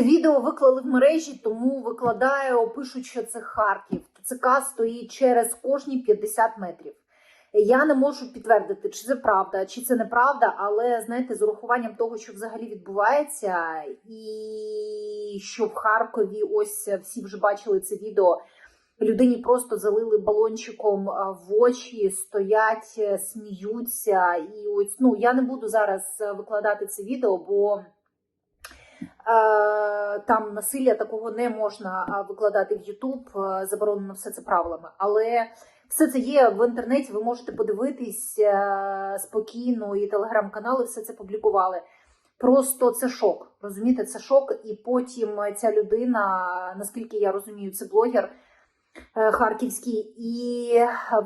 Це відео виклали в мережі, тому викладаю, пишуть, що це Харків. ТЦК стоїть через кожні 50 метрів. Я не можу підтвердити, чи це правда, чи це неправда, але знаєте, з урахуванням того, що взагалі відбувається, і що в Харкові ось всі вже бачили це відео. Людині просто залили балончиком в очі, стоять, е, сміються. І ось ну я не буду зараз е, викладати це відео, бо там насилля такого не можна викладати в Ютуб, е, заборонено все це правилами. Але все це є в інтернеті. Ви можете подивитись е, спокійно, і телеграм-канали все це публікували. Просто це шок. Розумієте, це шок. І потім ця людина, наскільки я розумію, це блогер е, харківський, і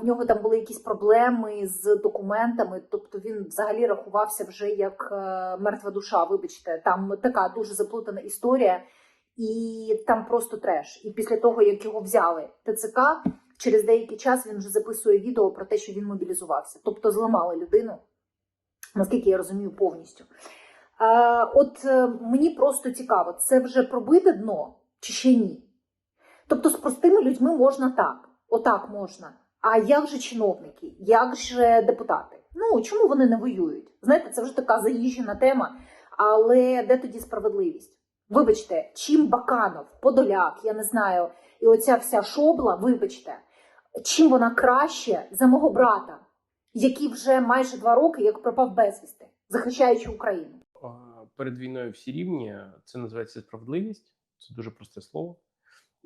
в нього там були якісь проблеми з документами. Тобто він взагалі рахувався вже як е, мертва душа. Вибачте, там така дуже заплутана історія, і там просто треш. І після того, як його взяли ТЦК, через деякий час він вже записує відео про те, що він мобілізувався. Тобто зламали людину, наскільки я розумію, повністю. Е, от е, мені просто цікаво, це вже пробите дно чи ще ні? Тобто з простими людьми можна так, отак можна. А як же чиновники, як же депутати? Ну чому вони не воюють? Знаєте, це вже така заїжджена тема, але де тоді справедливість? Вибачте, чим Баканов, Подоляк, я не знаю, і оця вся шобла, вибачте, чим вона краще за мого брата, який вже майже два роки як пропав безвісти, захищаючи Україну. Перед війною всі рівні. Це називається справедливість. Це дуже просте слово,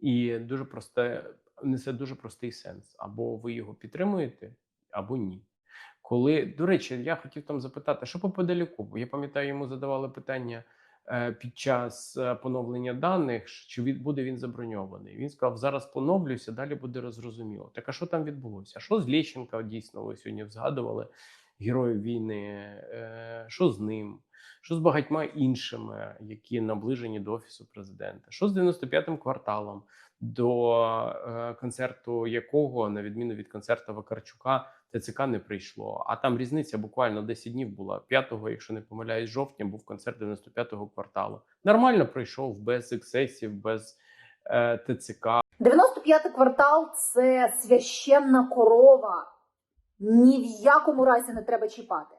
і дуже просте несе дуже простий сенс. Або ви його підтримуєте, або ні. Коли, до речі, я хотів там запитати, що по подаляку? Бо я пам'ятаю, йому задавали питання е, під час е, поновлення даних, чи від, буде він заброньований. Він сказав: зараз поновлюся, далі буде розрозуміло. Так а що там відбулося? Що з Лещенка дійсно ви сьогодні згадували героїв війни? Е, Що з ним? Що з багатьма іншими, які наближені до офісу президента? Що з 95-м кварталом, до е, концерту якого, на відміну від концерту Вакарчука, ТЦК не прийшло. А там різниця буквально 10 днів була. 5-го, якщо не помиляюсь, жовтня був концерт 95-го кварталу. Нормально пройшов без ексцесів, без е, ТЦК. 95-й квартал це священна корова. Ні в якому разі не треба чіпати.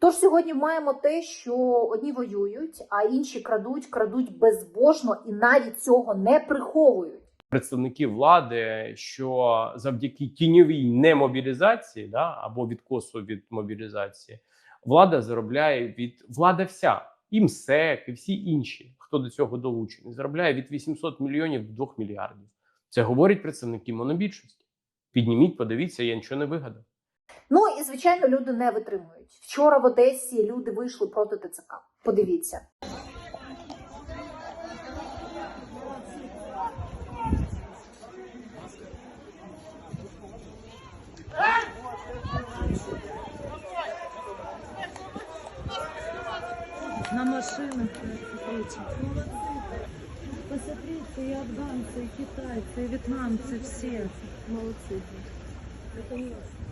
Тож сьогодні маємо те, що одні воюють, а інші крадуть, крадуть безбожно і навіть цього не приховують. представників влади, що завдяки тіньовій немобілізації, да, або відкосу від мобілізації, влада заробляє від влада вся, і МСЕК, і всі інші, хто до цього долучений, заробляє від 800 мільйонів до 2 мільярдів. Це говорять представники монобільшості. Підніміть, подивіться, я нічого не вигадав. Ну і звичайно, люди не витримують. Вчора в Одесі люди вийшли проти ТЦК. Подивіться. На машинах, смотрите. Посмотрите, и афганцы, и китайцы, и вьетнамцы, все. Молодцы. Посмотри, всех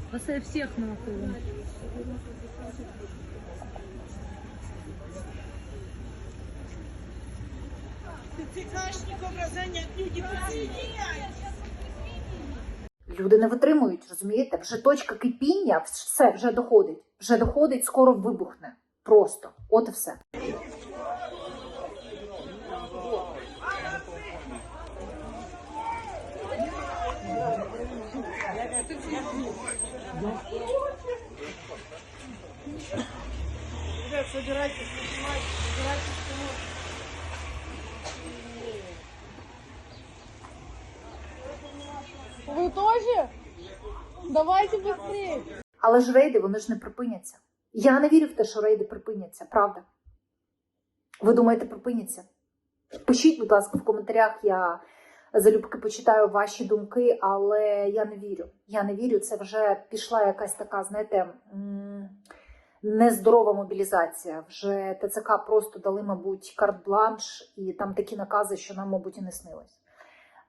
ТЦКшников разгонять, люди присоединяйтесь. Люди не витримують, розумієте? Вже точка кипіння, все вже доходить. Вже доходить, скоро вибухне. Просто. От і все. Ребят, собирайтесь, снимайте, собирайтесь, Вы тоже? Давайте быстрее. Але ж рейди, вони ж не припиняться. Я не вірю в те, що рейди припиняться, правда? Ви думаєте, припиняться? Пишіть, будь ласка, в коментарях. Я залюбки почитаю ваші думки, але я не вірю. Я не вірю. Це вже пішла якась така, знаєте, нездорова мобілізація. Вже ТЦК просто дали, мабуть, карт-бланш, і там такі накази, що нам, мабуть, і не снилось.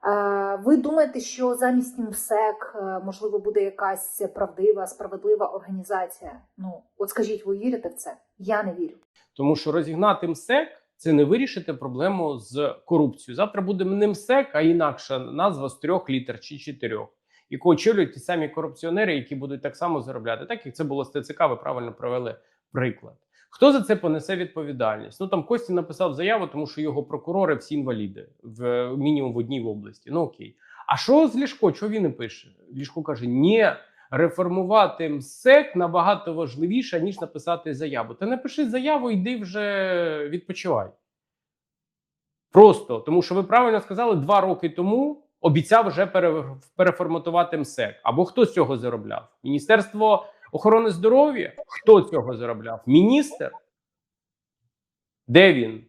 Е, Ви думаєте, що замість МСЕК, е, можливо, буде якась правдива, справедлива організація? Ну, от скажіть, ви вірите в це? Я не вірю. Тому що розігнати МСЕК це не вирішити проблему з корупцією. Завтра буде не МСЕК, а інакша назва з трьох літер чи чотирьох. Яку очолюють ті самі корупціонери, які будуть так само заробляти, так як це було з ТЦК, ви правильно провели приклад. Хто за це понесе відповідальність? Ну там Кості написав заяву, тому що його прокурори всі інваліди в мінімум в одній області. Ну окей. А що з Лішко? Чого він не пише? Лішко каже: ні, реформувати МСЕК набагато важливіше, ніж написати заяву. Та напиши заяву, йди вже відпочивай. Просто тому, що ви правильно сказали, два роки тому обіцяв вже переформатувати МСЕК. Або хто з цього заробляв? Міністерство охорони здоров'я? Хто цього заробляв? Міністр? Де він?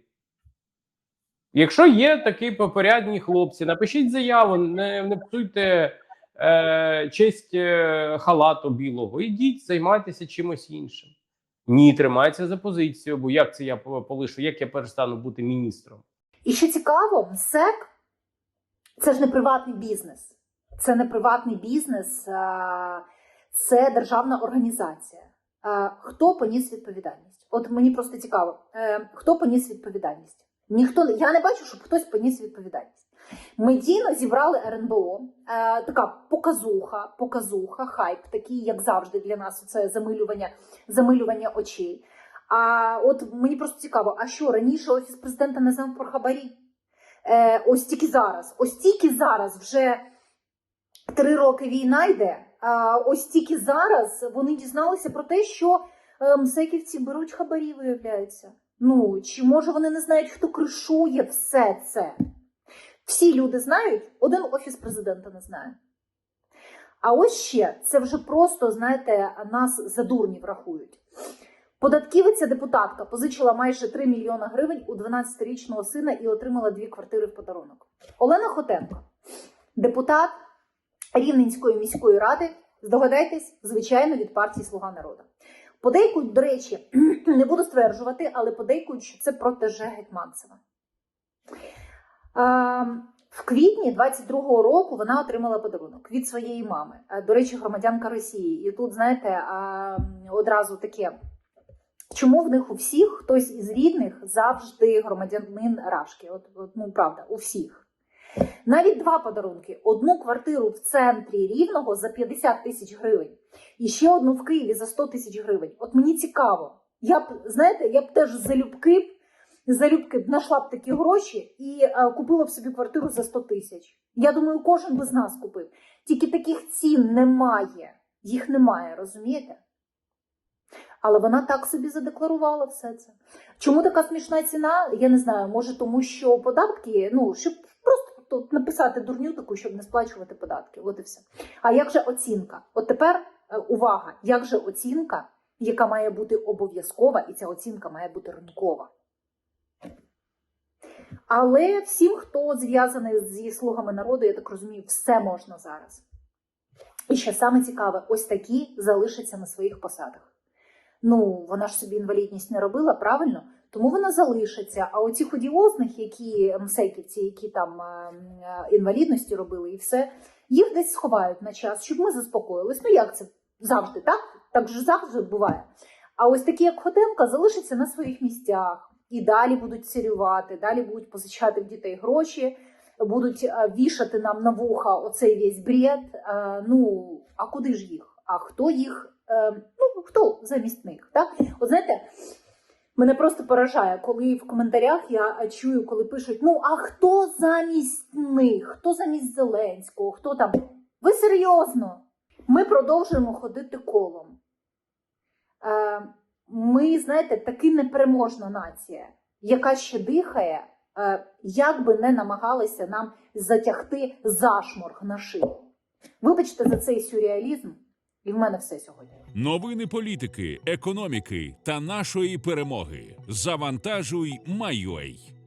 Якщо є такі попорядні хлопці, напишіть заяву, не, не псуйте е, честь е, халату білого. Ідіть, займайтеся чимось іншим. Ні, тримайтеся за позицію, бо як це я полишу, як я перестану бути міністром? І що цікаво, МСЕК це ж не приватний бізнес. Це не приватний бізнес, це державна організація. Хто поніс відповідальність? От мені просто цікаво, е, хто поніс відповідальність? Ніхто я не бачу, щоб хтось поніс відповідальність. Медійно зібрали РНБО, е, така показуха, показуха, хайп, такий, як завжди, для нас це замилювання, замилювання очей. А от мені просто цікаво, а що раніше офіс президента не знав про хабарі? Е, ось тільки зараз, ось тільки зараз вже три роки війна йде. Ось тільки зараз вони дізналися про те, що е, мсеківці беруть хабарі, виявляється. Ну чи може вони не знають, хто кришує все це? Всі люди знають, один офіс президента не знає. А ось ще це вже просто, знаєте, нас за дурнів рахують. Податківиця депутатка позичила майже 3 мільйона гривень у 12-річного сина і отримала дві квартири в подарунок. Олена Хотенко, депутат Рівненської міської ради, здогадайтесь, звичайно, від партії Слуга народу. Подейкують, до речі, не буду стверджувати, але подейкують, що це протеже Гетманцева. В квітні 22-го року вона отримала подарунок від своєї мами. До речі, громадянка Росії. І тут, знаєте, одразу таке. Чому в них у всіх хтось із рідних завжди громадянин Рашки? От, от ну правда, у всіх. Навіть два подарунки: одну квартиру в центрі рівного за 50 тисяч гривень, і ще одну в Києві за 100 тисяч гривень. От мені цікаво. Я б знаєте, я б теж залюбки залюбки знайшла б такі гроші і е, купила б собі квартиру за 100 тисяч. Я думаю, кожен би з нас купив. Тільки таких цін немає. Їх немає, розумієте? Але вона так собі задекларувала все це. Чому така смішна ціна? Я не знаю. Може, тому що податки, ну, щоб просто тут написати дурню таку, щоб не сплачувати податки. От і все. А як же оцінка? От тепер е, увага, як же оцінка, яка має бути обов'язкова, і ця оцінка має бути ринкова. Але всім, хто зв'язаний зі слугами народу, я так розумію, все можна зараз. І що саме цікаве, ось такі залишаться на своїх посадах. Ну, вона ж собі інвалідність не робила, правильно? Тому вона залишиться. А оці ходіозних, які мсеківці, які там е, е, інвалідності робили, і все, їх десь сховають на час, щоб ми заспокоїлись. Ну як це завжди, так? Так же завжди буває. А ось такі, як Хотенка, залишаться на своїх місцях і далі будуть царювати, далі будуть позичати в дітей гроші, будуть е, вішати нам на вуха оцей весь бред. Е, Ну, а куди ж їх? А хто їх? е, Ну, хто замість них? Так? От знаєте, мене просто поражає, коли в коментарях я чую, коли пишуть: ну, а хто замість них? Хто замість Зеленського? Хто там? Ви серйозно? Ми продовжуємо ходити колом. Ми, знаєте, таки непереможна нація, яка ще дихає, е, як би не намагалися нам затягти зашморг на шию. Вибачте за цей сюрреалізм, і в мене все сьогодні. Новини політики, економіки та нашої перемоги. Завантажуй, Майой.